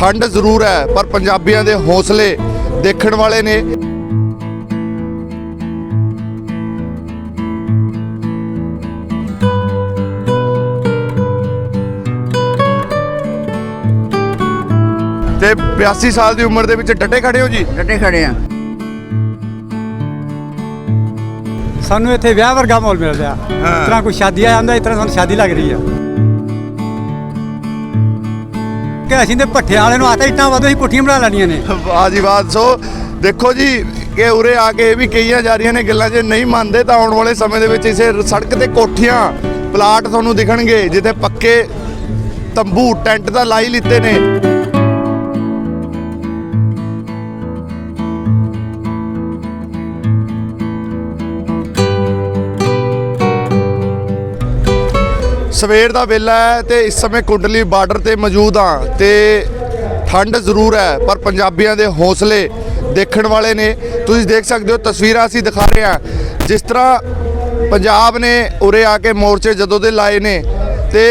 ਠੰਡ ਜ਼ਰੂਰ ਹੈ ਪਰ ਪੰਜਾਬੀਆਂ ਦੇ ਹੌਸਲੇ ਦੇਖਣ ਵਾਲੇ ਨੇ। ਤੇ 82 ਸਾਲ ਦੀ ਉਮਰ ਦੇ ਵਿੱਚ ਡਟੇ ਖੜੇ ਹੋ ਜੀ? ਡਟੇ ਖੜੇ ਆ। ਸਾਨੂੰ ਇੱਥੇ ਵਿਆਹ ਵਰਗਾ ਮਾਹੌਲ ਮਿਲ ਰਿਹਾ। ਇਸ ਤਰ੍ਹਾਂ ਕੋਈ ਸ਼ਾਦੀ ਆ ਜਾਂਦਾ ਇਸ ਤਰ੍ਹਾਂ ਸਾਨੂੰ ਸ਼ਾਦੀ ਲੱਗ ਰਹੀ ਆ। ਕਿ ਅਸੀਂ ਤੇ ਭੱਠਿਆਂ ਵਾਲੇ ਨੂੰ ਆਤਾ ਇੱਟਾਂ ਵਾਧੂ ਹੀ ਪੁੱਠੀਆਂ ਬਣਾ ਲੈਣੀਆਂ ਨੇ। ਵਾਹ ਜੀ ਵਾਹ, ਸੋ ਦੇਖੋ ਜੀ, ਕਿ ਉਰੇ ਆ ਕੇ ਇਹ ਵੀ ਕਹੀਆਂ ਜਾ ਰਹੀਆਂ ਨੇ ਗੱਲਾਂ, ਜੇ ਨਹੀਂ ਮੰਨਦੇ ਤਾਂ ਆਉਣ ਵਾਲੇ ਸਮੇਂ ਦੇ ਵਿੱਚ ਇਸੇ ਸੜਕ ਤੇ ਕੋਠੀਆਂ, ਪਲਾਟ ਤੁਹਾਨੂੰ ਦਿਖਣਗੇ, ਜਿੱਥੇ ਪੱਕੇ ਤੰਬੂ, ਟੈਂਟ ਤਾਂ ਲਾਈ ਲਿੱਤੇ ਨੇ। ਸਵੇਰ ਦਾ ਵੇਲਾ ਹੈ ਤੇ ਇਸ ਸਮੇਂ ਕੁੰਡਲੀ ਬਾਰਡਰ ਤੇ ਮੌਜੂਦ ਹਾਂ ਤੇ ਠੰਡ ਜ਼ਰੂਰ ਹੈ, ਪਰ ਪੰਜਾਬੀਆਂ ਦੇ ਹੌਸਲੇ ਦੇਖਣ ਵਾਲੇ ਨੇ। ਤੁਸੀਂ ਦੇਖ ਸਕਦੇ ਹੋ, ਤਸਵੀਰਾਂ ਅਸੀਂ ਦਿਖਾ ਰਹੇ ਹਾਂ। ਜਿਸ ਤਰ੍ਹਾਂ ਪੰਜਾਬ ਨੇ ਉਰੇ ਆ ਕੇ ਮੋਰਚੇ ਜਦੋਂ ਦੇ ਲਾਏ ਨੇ ਤੇ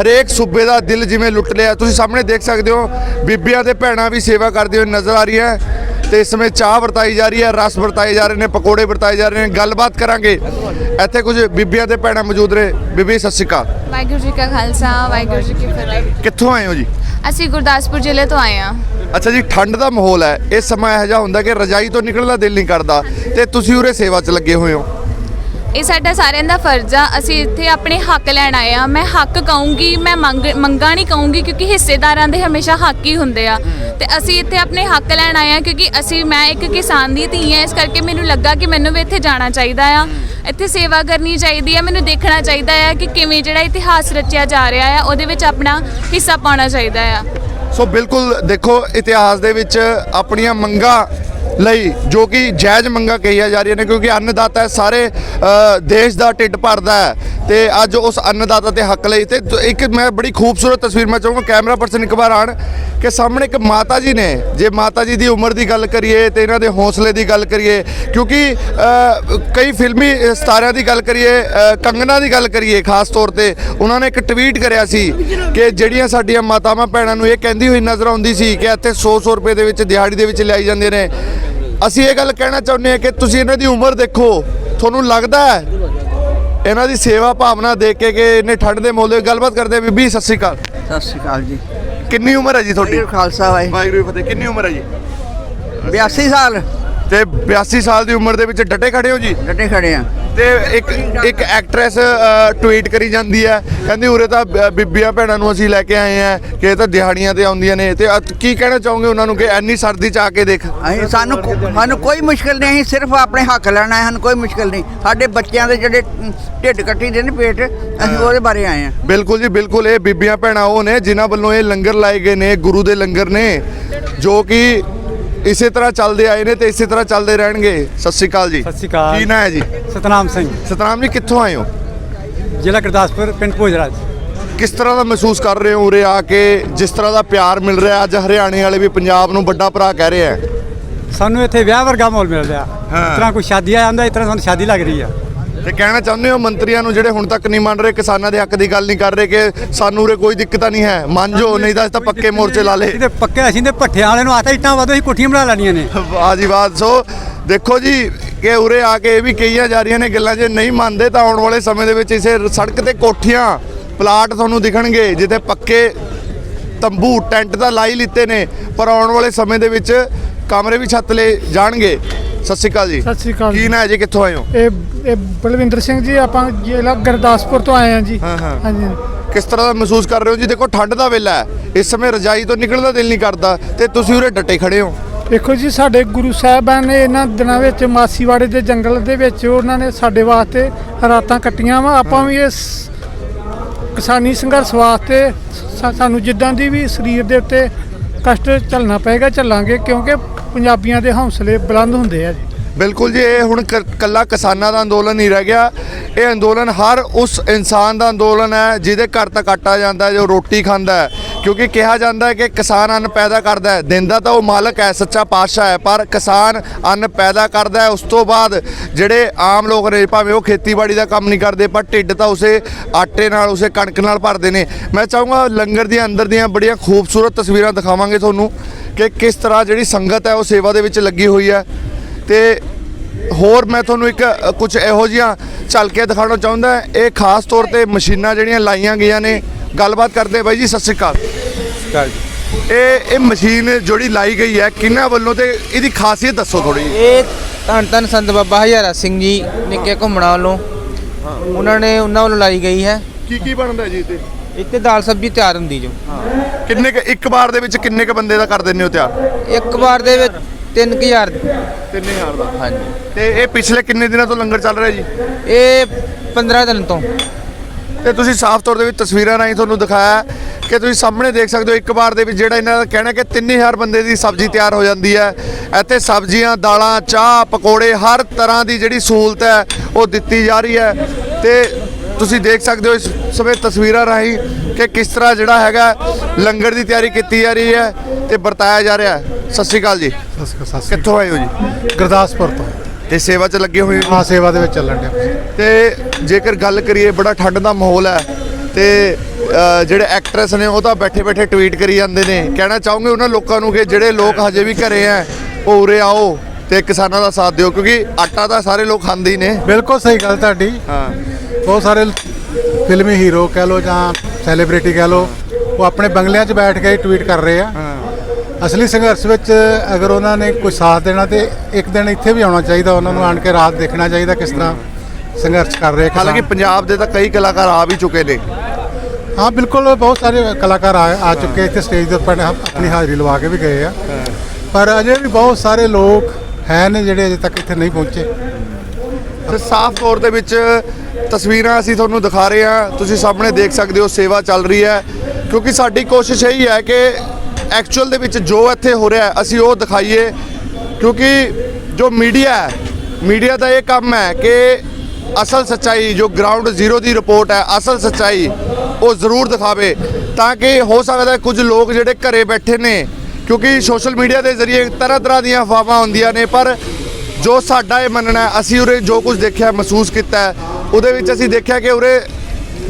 ਹਰੇਕ ਸੂਬੇ ਦਾ ਦਿਲ ਜਿਵੇਂ ਲੁੱਟ ਲਿਆ। ਤੁਸੀਂ ਸਾਹਮਣੇ ਦੇਖ ਸਕਦੇ ਹੋ, ਬੀਬੀਆਂ ਤੇ ਭੈਣਾਂ ਵੀ ਸੇਵਾ ਕਰਦੇ ਹੋਏ ਨਜ਼ਰ ਆ ਰਹੀਆਂ। ਤੇ ਇਸ ਸਮੇਂ ਚਾਹ ਵਰਤਾਈ ਜਾ ਰਹੀ ਹੈ ਰਸ ਵਰਤਾਏ ਜਾ ਰਹੇ ਨੇ ਪਕੌੜੇ ਵਰਤਾਏ ਜਾ ਰਹੇ ਨੇ। ਗੱਲਬਾਤ ਕਰਾਂਗੇ। ਇੱਥੇ ਕੁਝ ਬੀਬੀਆਂ ਤੇ ਭੈਣਾਂ ਮੌਜੂਦ ਨੇ। ਬੀਬੀ ਸਤਿ ਸ਼੍ਰੀ ਅਕਾਲ। ਵਾਹਿਗੁਰੂ ਜੀ ਕਾ ਖਾਲਸਾ ਵਾਹਿਗੁਰੂ ਜੀ ਕੀ ਫਤਿਹ। ਕਿੱਥੋਂ ਆਏ ਹੋ ਜੀ? ਅਸੀਂ ਗੁਰਦਾਸਪੁਰ ਜ਼ਿਲ੍ਹੇ ਤੋਂ ਆਏ ਹਾਂ। ਅੱਛਾ ਜੀ ਠੰਡ ਦਾ ਮਾਹੌਲ ਹੈ। ਇਸ ਸਮਾਂ ਇਹੋ ਜਿਹਾ ਹੁੰਦਾ ਕਿ ਰਜਾਈ ਤੋਂ ਨਿਕਲਣ ਦਾ ਦਿਲ ਨਹੀਂ ਕਰਦਾ ਤੇ ਤੁਸੀਂ ਉਰੇ ਸੇਵਾ 'ਚ ਲੱਗੇ ਹੋਏ ਹੋ। ਇਹ ਸਾਡਾ ਸਾਰਿਆਂ ਦਾ ਫਰਜ਼ ਆ, ਅਸੀਂ ਇੱਥੇ ਆਪਣੇ ਹੱਕ ਲੈਣ ਆਏ ਆ। ਮੈਂ ਹੱਕ ਕਹੂੰਗੀ, ਮੈਂ ਮੰਗ, ਮੰਗਾ ਨਹੀਂ ਕਹੂੰਗੀ ਕਿਉਂਕਿ ਹਿੱਸੇਦਾਰਾਂ ਦੇ ਹਮੇਸ਼ਾ ਹੱਕ ਹੀ ਹੁੰਦੇ ਆ। ਤੇ ਅਸੀਂ ਇੱਥੇ ਆਪਣੇ ਹੱਕ ਲੈਣ ਆਏ ਆ ਕਿਉਂਕਿ ਅਸੀਂ, ਮੈਂ ਇੱਕ ਕਿਸਾਨ ਦੀ ਧੀ ਆ, ਇਸ ਕਰਕੇ ਮੈਨੂੰ ਲੱਗਾ ਕਿ ਮੈਨੂੰ ਵੀ ਇੱਥੇ ਜਾਣਾ ਚਾਹੀਦਾ ਆ। ਇੱਥੇ ਸੇਵਾ ਕਰਨੀ ਚਾਹੀਦੀ ਆ, ਮੈਨੂੰ ਦੇਖਣਾ ਚਾਹੀਦਾ ਆ ਕਿ ਕਿਵੇਂ ਜਿਹੜਾ ਇਤਿਹਾਸ ਰਚਿਆ ਜਾ ਰਿਹਾ ਆ, ਉਹਦੇ ਵਿੱਚ ਆਪਣਾ ਹਿੱਸਾ ਪਾਉਣਾ ਚਾਹੀਦਾ ਆ। ਸੋ ਬਿਲਕੁਲ ਦੇਖੋ, ਇਤਿਹਾਸ ਦੇ ਵਿੱਚ ਆਪਣੀਆਂ ਮੰਗਾਂ ਲਈ ਜੋ ਕਿ ਜਾਇਜ਼ ਮੰਗਾਂ ਕਹੀਆਂ ਜਾ ਰਹੀਆਂ ਨੇ ਕਿਉਂਕਿ ਅੰਨਦਾਤਾ ਸਾਰੇ ਦੇਸ਼ ਦਾ ਢਿੱਡ ਭਰਦਾ ਹੈ। ਤੇ ਅੱਜ ਉਸ ਅੰਨਦਾਤਾ ਦੇ ਹੱਕ ਲਈ ਤੇ ਇੱਕ ਮੈਂ ਬੜੀ ਖੂਬਸੂਰਤ ਤਸਵੀਰ ਮੈਂ ਚਾਹੂੰਗਾ ਕੈਮਰਾ ਪਰਸਨ ਇੱਕ ਵਾਰ ਆਣ ਕਿ ਸਾਹਮਣੇ ਇੱਕ ਮਾਤਾ ਜੀ ਨੇ ਜੇ ਮਾਤਾ ਜੀ ਦੀ ਉਮਰ ਦੀ ਗੱਲ ਕਰੀਏ ਤੇ ਇਹਨਾਂ ਦੇ ਹੌਸਲੇ ਦੀ ਗੱਲ ਕਰੀਏ ਕਿਉਂਕਿ ਕਈ ਫਿਲਮੀ ਸਤਾਰਿਆਂ ਦੀ ਗੱਲ ਕਰੀਏ ਅ, ਕੰਗਨਾ ਦੀ ਗੱਲ ਕਰੀਏ ਖਾਸ ਤੌਰ ਤੇ ਉਹਨਾਂ ਨੇ ਇੱਕ ਟਵੀਟ ਕਰਿਆ ਸੀ ਕਿ ਜਿਹੜੀਆਂ ਸਾਡੀਆਂ ਮਾਤਾਵਾਂ ਭੈਣਾਂ ਨੂੰ ਇਹ ਕਹਿੰਦੀ ਹੋਈ ਨਜ਼ਰ ਆਉਂਦੀ ਸੀ ਕਿ ਇੱਥੇ 100-100 ਰੁਪਏ ਦੇ ਵਿੱਚ ਦਿਹਾੜੀ ਦੇ ਵਿੱਚ ਲਿਆਈ ਜਾਂਦੇ ਨੇ ਅਸੀਂ ਇਹ ਗੱਲ ਕਹਿਣਾ ਚਾਹੁੰਦੇ ਹਾਂ ਕਿ ਤੁਸੀਂ ਇਹਨਾਂ ਦੀ ਉਮਰ ਦੇਖੋ ਤੁਹਾਨੂੰ ਲੱਗਦਾ ਹੈ? ਇਹਨਾਂ ਦੀ ਸੇਵਾ ਭਾਵਨਾ ਦੇਖ ਕੇ ਕਿ ਇਹਨੇ ਠੰਡ ਦੇ ਮੋਲੇ ਗੱਲਬਾਤ ਕਰਦੇ ਬੀਬੀ ਸਤਿ ਸ਼੍ਰੀ ਅਕਾਲ। ਸਤਿ ਸ਼੍ਰੀ ਅਕਾਲ ਜੀ। ਕਿੰਨੀ ਉਮਰ ਹੈ ਜੀ ਤੁਹਾਡੀ? ਖਾਲਸਾ ਵਾਹਿ ਵਾਹਿਗੁਰੂ ਜੀ ਫਤਿਹ ਕਿੰਨੀ ਉਮਰ ਹੈ ਜੀ? 82 ਸਾਲ। ਤੇ 82 ਸਾਲ ਦੀ ਉਮਰ ਦੇ ਵਿੱਚ ਡਟੇ ਖੜੇ ਹੋ ਜੀ? ਡਟੇ ਖੜੇ ਆ। ਤੇ ਇੱਕ ਇੱਕ ਐਕਟ੍ਰੈਸ ਟਵੀਟ ਕਰੀ ਜਾਂਦੀ ਹੈ। ਕਹਿੰਦੀ ਉਰੇ ਤਾਂ ਬ- ਬੀਬੀਆਂ ਭੈਣਾਂ ਨੂੰ ਅਸੀਂ ਲੈ ਕੇ ਆਏ ਆ ਕਿ ਇਹ ਤਾਂ ਦਿਹਾੜੀਆਂ ਤੇ ਆਉਂਦੀਆਂ ਨੇ। ਤੇ ਕੀ ਕਹਿਣਾ ਚਾਹੋਗੇ ਉਹਨਾਂ ਨੂੰ ਕਿ ਐਨੀ ਸਰਦੀ ਚ ਆ ਕੇ ਦੇਖ? ਅਸੀਂ ਸਾਨੂੰ ਕੋ- ਸਾਨੂੰ ਕੋਈ ਮੁਸ਼ਕਲ ਨਹੀਂ ਅਸੀਂ ਸਿਰਫ ਆਪਣੇ ਹੱਕ ਲੈਣਾ ਹੈ। ਸਾਨੂੰ ਕੋਈ ਮੁਸ਼ਕਲ ਨਹੀਂ। ਸਾਡੇ ਬੱਚਿਆਂ ਦੇ ਜਿਹੜੇ ਅਮ, ਢਿੱਡ ਕੱਟੀ ਦੇ ਨੇ ਪੇਟ ਅਸੀਂ ਉਹਦੇ ਬਾਰੇ ਆਏ ਆ ਬਿਲਕੁਲ ਜੀ ਬਿਲਕੁਲ। ਇਹ ਬੀਬੀਆਂ ਭੈਣਾਂ ਉਹ ਨੇ ਜਿਨ੍ਹਾਂ ਵੱਲੋਂ ਇਹ ਲੰਗਰ ਲਾਏ ਗਏ ਨੇ ਗੁਰੂ ਦੇ ਲੰਗਰ ਨੇ ਜੋ ਕਿ ਇਸੇ ਤਰ੍ਹਾਂ ਚੱਲਦੇ ਆਏ ਨੇ ਤੇ ਇਸੇ ਤਰ੍ਹਾਂ ਚੱਲਦੇ ਰਹਿਣਗੇ। ਸਤਿ ਸ਼੍ਰੀ ਅਕਾਲ ਜੀ। ਸਤਿ ਸ਼੍ਰੀ ਅਕਾਲ। ਕੀ ਨਾਂ ਹੈ ਜੀ? ਸਤਨਾਮ ਸਿੰਘ। ਸਤਨਾਮ ਜੀ ਕਿੱਥੋਂ ਆਏ ਹੋ? ਜ਼ਿਲ੍ਹਾ ਗੁਰਦਾਸਪੁਰ ਪਿੰਡ ਭੋਜਰਾਜ। ਕਿਸ ਤਰ੍ਹਾਂ ਦਾ ਮਹਿਸੂਸ ਕਰ ਰਹੇ ਹੋ ਉਰੇ ਆ ਕੇ? ਜਿਸ ਤਰ੍ਹਾਂ ਦਾ ਪਿਆਰ ਮਿਲ ਰਿਹਾ ਅੱਜ ਹਰਿਆਣੇ ਵਾਲੇ ਵੀ ਪੰਜਾਬ ਨੂੰ ਵੱਡਾ ਭਰਾ ਕਹਿ ਰਹੇ ਆ। ਸਾਨੂੰ ਇੱਥੇ ਵਿਆਹ ਵਰਗਾ ਮਾਹੌਲ ਮਿਲ ਰਿਹਾ। ਇਸ ਤਰ੍ਹਾਂ ਕੋਈ ਸ਼ਾਦੀ ਆ ਜਾਂਦਾ ਇਸ ਤਰ੍ਹਾਂ ਸਾਨੂੰ ਸ਼ਾਦੀ ਲੱਗ ਰਹੀ ਆ। ਤੇ ਕਹਿਣਾ ਚਾਹੁੰਦੇ ਹੋ ਮੰਤਰੀਆਂ ਨੂੰ ਜਿਹੜੇ ਹੁਣ ਤੱਕ ਨਹੀਂ ਮੰਨ ਰਹੇ ਕਿਸਾਨਾਂ ਦੇ ਹੱਕ ਦੀ ਗੱਲ ਨਹੀਂ ਕਰ ਰਹੇ ਕਿ ਸਾਨੂੰ ਉਰੇ ਕੋਈ ਦਿੱਕਤ ਨਹੀਂ ਹੈ? ਮੰਨ ਜੋ ਨਹੀਂ ਤਾਂ ਅਸੀਂ ਤਾਂ ਪੱਕੇ ਮੋਰਚੇ ਲਾ ਲੇ ਅਸੀਂ ਤੇ ਪੱਕੇ ਅਸੀਂ ਤੇ ਭੱਠਿਆਂ ਵਾਲੇ ਨੂੰ ਆਤਾ ਇੱਟਾਂ ਵਾਧੂ ਹੀ ਪੁੱਠੀਆਂ ਬਣਾ ਲੈਣੀਆਂ ਨੇ। ਵਾਹ ਜੀ ਵਾਹ ਸੋ ਦੇਖੋ ਜੀ ਕਿ ਉਰੇ ਆ ਕੇ ਇਹ ਵੀ ਕਹੀਆਂ ਜਾ ਰਹੀਆਂ ਨੇ ਗੱਲਾਂ ਜੇ ਨਹੀਂ ਮੰਨਦੇ ਤਾਂ ਆਉਣ ਵਾਲੇ ਸਮੇਂ ਦੇ ਵਿੱਚ ਇਸੇ ਸੜਕ ਤੇ ਕੋਠੀਆਂ ਪਲਾਟ ਤੁਹਾਨੂੰ ਦਿਖਣਗੇ ਜਿੱਥੇ ਪੱਕੇ ਤੰਬੂ ਟੈਂਟ ਤਾਂ ਲਾਈ ਲਿੱਤੇ ਨੇ ਪਰ ਆਉਣ ਵਾਲੇ ਸਮੇਂ ਦੇ ਵਿੱਚ ਕਮਰੇ ਵੀ ਛੱਤ ਲਏ ਜਾਣਗੇ। ਸਤਿ ਸ਼੍ਰੀ ਅਕਾਲ ਜੀ। ਸਤਿ ਸ਼੍ਰੀ ਅਕਾਲ ਕੀ ਨਾਂ ਹੈ ਜੀ? ਕਿੱਥੋਂ ਆਏ ਹੋ? ਇਹ ਇਹ ਬਲਵਿੰਦਰ ਸਿੰਘ ਜੀ ਆਪਾਂ ਜ਼ਿਲ੍ਹਾ ਗੁਰਦਾਸਪੁਰ ਤੋਂ ਆਏ ਹਾਂ ਜੀ। ਹਾਂ, ਹਾਂ। ਹਾਂਜੀ ਕਿਸ ਤਰ੍ਹਾਂ ਦਾ ਮਹਿਸੂਸ ਕਰ ਰਹੇ ਹੋ ਜੀ? ਦੇਖੋ ਠੰਡ ਦਾ ਵੇਲਾ ਹੈ। ਇਸ ਸਮੇਂ ਰਜਾਈ ਤੋਂ ਨਿਕਲਣ ਦਾ ਦਿਲ ਨਹੀਂ ਕਰਦਾ ਤੇ ਤੁਸੀਂ ਉਰੇ ਡਟੇ ਖੜੇ ਹੋ। ਦੇਖੋ ਜੀ ਸਾਡੇ ਗੁਰੂ ਸਾਹਿਬਾਨ ਨੇ ਇਹਨਾਂ ਦਿਨਾਂ ਵਿੱਚ ਮਾਸੀਵਾੜੇ ਦੇ ਜੰਗਲ ਦੇ ਵਿੱਚ ਉਹਨਾਂ ਨੇ ਸਾਡੇ ਵਾਸਤੇ ਰਾਤਾਂ ਕੱਟੀਆਂ ਵਾ। ਆਪਾਂ ਵੀ ਇਸ ਕਿਸਾਨੀ ਸੰਘਰਸ਼ ਵਾਸਤੇ ਸਾ- ਸਾਨੂੰ ਜਿੱਦਾਂ ਦੀ ਵੀ ਸਰੀਰ ਦੇ ਉੱਤੇ ਕਸ਼ਟ ਝੱਲਣਾ ਪਏਗਾ ਝੱਲਾਂਗੇ ਕਿਉਂਕਿ ਪੰਜਾਬੀਆਂ ਦੇ ਹੌਸਲੇ ਬੁਲੰਦ ਹੁੰਦੇ ਆ ਜੀ। ਬਿਲਕੁਲ ਜੀ, ਇਹ ਹੁਣ ਕ- ਕੱਲਾ ਕਿਸਾਨਾਂ ਦਾ ਅੰਦੋਲਨ ਨਹੀਂ ਰਹਿ ਗਿਆ। ਇਹ ਅੰਦੋਲਨ ਹਰ ਉਸ ਇਨਸਾਨ ਦਾ ਅੰਦੋਲਨ ਹੈ, ਜਿਹਦੇ ਘਰ ਤੱਕ ਆਟਾ ਜਾਂਦਾ ਜੋ ਰੋਟੀ ਖਾਂਦਾ ਹੈ। ਕਿਉਂਕਿ ਕਿਹਾ ਜਾਂਦਾ ਹੈ ਕਿ ਕਿਸਾਨ ਅੰਨ ਪੈਦਾ ਕਰਦਾ ਹੈ। ਦਿੰਦਾ ਤਾਂ ਉਹ ਮਾਲਕ ਹੈ, ਸੱਚਾ ਪਾਤਸ਼ਾਹ ਹੈ, ਪਰ ਕਿਸਾਨ ਅੰਨ ਪੈਦਾ ਕਰਦਾ ਹੈ। ਉਸ ਤੋਂ ਬਾਅਦ ਜਿਹੜੇ ਆਮ ਲੋਕ ਨੇ, ਭਾਵੇਂ ਉਹ ਖੇਤੀਬਾੜੀ ਦਾ ਕੰਮ ਨਹੀਂ ਕਰਦੇ, ਪਰ ਢਿੱਡ ਤਾਂ ਉਸੇ ਆਟੇ ਨਾਲ, ਉਸੇ ਕਣਕ ਨਾਲ ਭਰਦੇ ਨੇ। ਮੈਂ ਚਾਹੂੰਗਾ ਲੰਗਰ ਦੀਆਂ, ਅੰਦਰ ਦੀਆਂ ਬੜੀਆਂ ਖੂਬਸੂਰਤ ਤਸਵੀਰਾਂ ਦਿਖਾਵਾਂਗੇ ਤੁਹਾਨੂੰ ਕਿ ਕਿਸ ਤਰ੍ਹਾਂ ਜਿਹੜੀ ਸੰਗਤ ਹੈ, ਉਹ ਸੇਵਾ ਦੇ ਵਿੱਚ ਲੱਗੀ ਹੋਈ ਹੈ। ਤੇ ਹੋਰ ਮੈਂ ਤੁਹਾਨੂੰ ਇੱਕ ਕੁਝ ਇਹੋ ਜਿਹੀਆਂ ਝਲਕੇ ਦਿਖਾਉਣਾ ਚਾਹੁੰਦਾ। ਇਹ ਖਾਸ ਤੌਰ ਤੇ ਮਸ਼ੀਨਾਂ ਜਿਹੜੀਆਂ ਲਾਈਆਂ ਗਈਆਂ ਨੇ ਗੱਲਬਾਤ ਕਰਦੇ ਬਾਈ ਜੀ ਸਤਿ ਸ਼੍ਰੀ ਅਕਾਲ। ਇਹ ਇਹ ਮਸ਼ੀਨ ਜਿਹੜੀ ਲਾਈ ਗਈ ਹੈ ਕਿਹਨਾਂ ਵੱਲੋਂ ਤੇ ਇਹਦੀ ਖਾਸੀਅਤ ਦੱਸੋ ਥੋੜੀ ਇਹ ਧੰਨ ਧੰਨ ਸੰਤ ਬਾਬਾ ਹਜ਼ਾਰਾ ਸਿੰਘ ਜੀ ਨਿੱਕੇ ਘੁੰਮਣਾ ਵੱਲੋਂ। ਉਹਨਾਂ ਨੇ ਉਹਨਾਂ ਵੱਲੋਂ ਲਾਈ ਗਈ ਹੈ। ਕੀ ਕੀ ਬਣਦਾ ਜੀ ਤੇ ਇੱਥੇ ਦਾਲ ਸਬਜ਼ੀ ਤਿਆਰ ਹੁੰਦੀ ਜੋ। ਕਿੰਨੇ ਕੁ ਇੱਕ ਵਾਰ ਦੇ ਵਿੱਚ ਕਿੰਨੇ ਕ ਬੰਦੇ ਦਾ ਕਰ ਦਿੰਦੇ ਹੋ ਤਿਆਰ? ਇੱਕ ਵਾਰ ਦੇ ਵਿੱਚ 3000 3000 ਦਾ। ਹਾਂਜੀ। ਤੇ ਇਹ ਪਿਛਲੇ ਕਿੰਨੇ ਦਿਨਾਂ ਤੋਂ ਲੰਗਰ ਚੱਲ ਰਿਹਾ ਜੀ? ਇਹ 15 ਦਿਨ ਤੋਂ। ਤੇ ਤੁਸੀਂ ਸਾਫ਼ ਤੌਰ ਦੇ ਵਿੱਚ ਤਸਵੀਰਾਂ ਰਾਹੀਂ ਤੁਹਾਨੂੰ ਦਿਖਾਇਆ ਕਿ ਤੁਸੀਂ ਸਾਹਮਣੇ ਦੇਖ ਸਕਦੇ ਹੋ ਇੱਕ ਵਾਰ ਦੇ ਵਿੱਚ ਜਿਹੜਾ ਇਹਨਾਂ ਦਾ ਕਹਿਣਾ ਕਿ 3000 ਬੰਦੇ ਦੀ ਸਬਜ਼ੀ ਤਿਆਰ ਹੋ ਜਾਂਦੀ ਹੈ। ਇੱਥੇ ਸਬਜ਼ੀਆਂ ਦਾਲਾਂ ਚਾਹ ਪਕੌੜੇ ਹਰ ਤਰ੍ਹਾਂ ਦੀ ਜਿਹੜੀ ਸਹੂਲਤ ਹੈ ਉਹ ਦਿੱਤੀ ਜਾ ਰਹੀ ਹੈ। ਤੇ ਤੁਸੀਂ ਦੇਖ ਸਕਦੇ ਹੋ ਇਸ ਸਮੇਂ ਤਸਵੀਰਾਂ ਰਾਹੀਂ ਕਿ ਕਿਸ ਤਰ੍ਹਾਂ ਜਿਹੜਾ ਹੈਗਾ ਲੰਗਰ ਦੀ ਤਿਆਰੀ ਕੀਤੀ ਜਾ ਰਹੀ ਹੈ ਤੇ ਵਰਤਾਇਆ ਜਾ ਰਿਹਾ ਹੈ। ਸਤਿ ਸ਼੍ਰੀ ਅਕਾਲ ਜੀ। ਕਿੱਥੋਂ ਆਏ ਹੋ ਜੀ? ਗੁਰਦਾਸਪੁਰ ਤੋਂ। ਤੇ ਸੇਵਾ 'ਚ ਲੱਗੇ ਹੋਏ ਹੋ? ਆ ਸੇਵਾ ਦੇ ਵਿੱਚ ਚੱਲਣ ਦੇ ਤੇ ਜੇਕਰ ਗੱਲ ਕਰੀਏ ਬੜਾ ਠੰਡ ਦਾ ਮਾਹੌਲ ਹੈ ਤੇ ਅ, ਜਿਹੜੇ ਐਕਟਰੈਸ ਨੇ ਉਹ ਤਾਂ ਬੈਠੇ ਬੈਠੇ ਟਵੀਟ ਕਰੀ ਜਾਂਦੇ ਨੇ। ਕਹਿਣਾ ਚਾਹੂੰਗੇ ਉਹਨਾਂ ਲੋਕਾਂ ਨੂੰ ਕਿ ਜਿਹੜੇ ਲੋਕ ਹਜੇ ਵੀ ਘਰੇ ਆ ਉਹ ਉਰੇ ਆਓ ਤੇ ਕਿਸਾਨਾਂ ਦਾ ਸਾਥ ਦਿਓ ਕਿਉਂਕਿ ਆਟਾ ਤਾਂ ਸਾਰੇ ਲੋਕ ਖਾਂਦੇ ਹੀ ਨੇ। ਬਿਲਕੁਲ ਸਹੀ ਗੱਲ ਤੁਹਾਡੀ। ਹਾਂ। ਬਹੁਤ ਸਾਰੇ ਫਿਲਮੀ ਹੀਰੋ ਕਹਿ ਲੋ ਜਾਂ ਸੈਲੀਬ੍ਰਿਟੀ ਕਹਿ ਲੋ ਉਹ ਆਪਣੇ ਬੰਗਲਿਆਂ 'ਚ ਬੈਠ ਕੇ ਟਵੀਟ ਕਰ ਰਹੇ ਆ। ਅਸਲੀ ਸੰਘਰਸ਼ ਵਿੱਚ ਅਗਰ ਉਹਨਾਂ ਨੇ ਕੋਈ ਸਾਥ ਦੇਣਾ ਤੇ ਇੱਕ ਦਿਨ ਇੱਥੇ ਵੀ ਆਉਣਾ ਚਾਹੀਦਾ ਉਹਨਾਂ ਨੂੰ ਆਣ ਕੇ ਰਾਤ ਦੇਖਣਾ ਚਾਹੀਦਾ ਕਿਸ ਤਰ੍ਹਾਂ ਸੰਘਰਸ਼ ਕਰ ਰਹੇ ਕਿਸਾਨ। ਹਾਲਾਂਕਿ ਪੰਜਾਬ ਦੇ ਤਾਂ ਕਈ ਕਲਾਕਾਰ ਆ ਵੀ ਚੁੱਕੇ ਨੇ। ਹਾਂ ਬਿਲਕੁਲ ਬਹੁਤ ਸਾਰੇ ਕਲਾਕਾਰ ਆ ਆ ਚੁੱਕੇ ਇੱਥੇ ਸਟੇਜ ਦੇ ਉੱਪਰ ਆਪਣੀ ਹਾਜ਼ਰੀ ਲਵਾ ਕੇ ਵੀ ਗਏ ਆ। ਪਰ ਅਜੇ ਵੀ ਬਹੁਤ ਸਾਰੇ ਲੋਕ ਹੈ ਨੇ ਜਿਹੜੇ ਅਜੇ ਤੱਕ ਇੱਥੇ ਨਹੀਂ ਪਹੁੰਚੇ। ਤੇ ਸਾਫ਼ ਤੌਰ ਦੇ ਵਿੱਚ ਤਸਵੀਰਾਂ ਅਸੀਂ ਤੁਹਾਨੂੰ ਦਿਖਾ ਰਹੇ ਹਾਂ। ਤੁਸੀਂ ਸਾਹਮਣੇ ਦੇਖ ਸਕਦੇ ਹੋ ਸੇਵਾ ਚੱਲ ਰਹੀ ਹੈ ਕਿਉਂਕਿ ਸਾਡੀ ਕੋਸ਼ਿਸ਼ ਇਹੀ ਹੈ ਕਿ ਐਕਚੁਅਲ ਦੇ ਵਿੱਚ ਜੋ ਇੱਥੇ ਹੋ ਰਿਹਾ ਅਸੀਂ ਉਹ ਦਿਖਾਈਏ। ਕਿਉਂਕਿ ਜੋ ਮੀਡੀਆ ਹੈ, ਮੀਡੀਆ ਦਾ ਇਹ ਕੰਮ ਹੈ ਕਿ ਅਸਲ ਸੱਚਾਈ, ਜੋ ਗਰਾਊਂਡ ਜ਼ੀਰੋ ਦੀ ਰਿਪੋਰਟ ਹੈ, ਅਸਲ ਸੱਚਾਈ ਉਹ ਜ਼ਰੂਰ ਦਿਖਾਵੇ ਤਾਂ ਕਿ ਹੋ ਸਕਦਾ ਕੁਝ ਲੋਕ ਜਿਹੜੇ ਘਰੇ ਬੈਠੇ ਨੇ, ਕਿਉਂਕਿ ਸੋਸ਼ਲ ਮੀਡੀਆ ਦੇ ਜ਼ਰੀਏ ਤਰ੍ਹਾਂ ਤਰ੍ਹਾਂ ਦੀਆਂ ਅਫਵਾਹਾਂ ਹੁੰਦੀਆਂ ਨੇ, ਪਰ ਜੋ ਸਾਡਾ ਇਹ ਮੰਨਣਾ ਅਸੀਂ ਉਰੇ ਜੋ ਕੁਝ ਦੇਖਿਆ, ਮਹਿਸੂਸ ਕੀਤਾ ਉਹਦੇ ਵਿੱਚ ਅਸੀਂ ਦੇਖਿਆ ਕਿ ਉਰੇ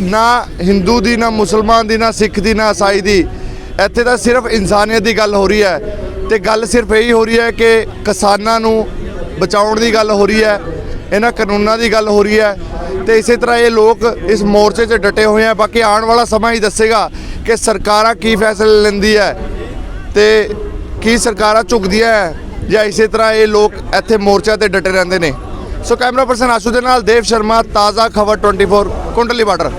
ਨਾ ਹਿੰਦੂ ਦੀ, ਨਾ ਮੁਸਲਮਾਨ ਦੀ, ਨਾ ਸਿੱਖ ਦੀ, ਨਾ ਇਸਾਈ ਦੀ ਇੱਥੇ ਤਾਂ ਸਿਰਫ ਇਨਸਾਨੀਅਤ ਦੀ ਗੱਲ ਹੋ ਰਹੀ ਹੈ ਤੇ ਗੱਲ ਸਿਰਫ ਇਹੀ ਹੋ ਰਹੀ ਹੈ ਕਿ ਕਿਸਾਨਾਂ ਨੂੰ ਬਚਾਉਣ ਦੀ ਗੱਲ ਹੋ ਰਹੀ ਹੈ, ਇਹਨਾਂ ਕਾਨੂੰਨਾਂ ਦੀ ਗੱਲ ਹੋ ਰਹੀ ਹੈ ਤੇ ਇਸੇ ਤਰ੍ਹਾਂ ਇਹ ਲੋਕ ਇਸ ਮੋਰਚੇ 'ਚ ਡਟੇ ਹੋਏ ਆ। ਬਾਕੀ ਆਉਣ ਵਾਲਾ ਸਮਾਂ ਹੀ ਦੱਸੇਗਾ ਕਿ ਸਰਕਾਰਾਂ ਕੀ ਫੈਸਲੇ ਲੈਂਦੀ ਹੈ ਤੇ ਕੀ ਸਰਕਾਰਾਂ ਝੁਕਦੀਆਂ ਹੈ ਜਾਂ ਇਸੇ ਤਰ੍ਹਾਂ ਇਹ ਲੋਕ ਇੱਥੇ ਮੋਰਚਾ ਤੇ ਡਟੇ ਰਹਿੰਦੇ ਨੇ। ਸੋ ਕੈਮਰਾ ਪਰਸਨ ਆਸ਼ੂ ਦੇ ਨਾਲ, ਦੇਵ ਸ਼ਰਮਾ, ਤਾਜ਼ਾ ਖਬਰ 24 ਕੁੰਡਲੀ ਬਾਰਡਰ।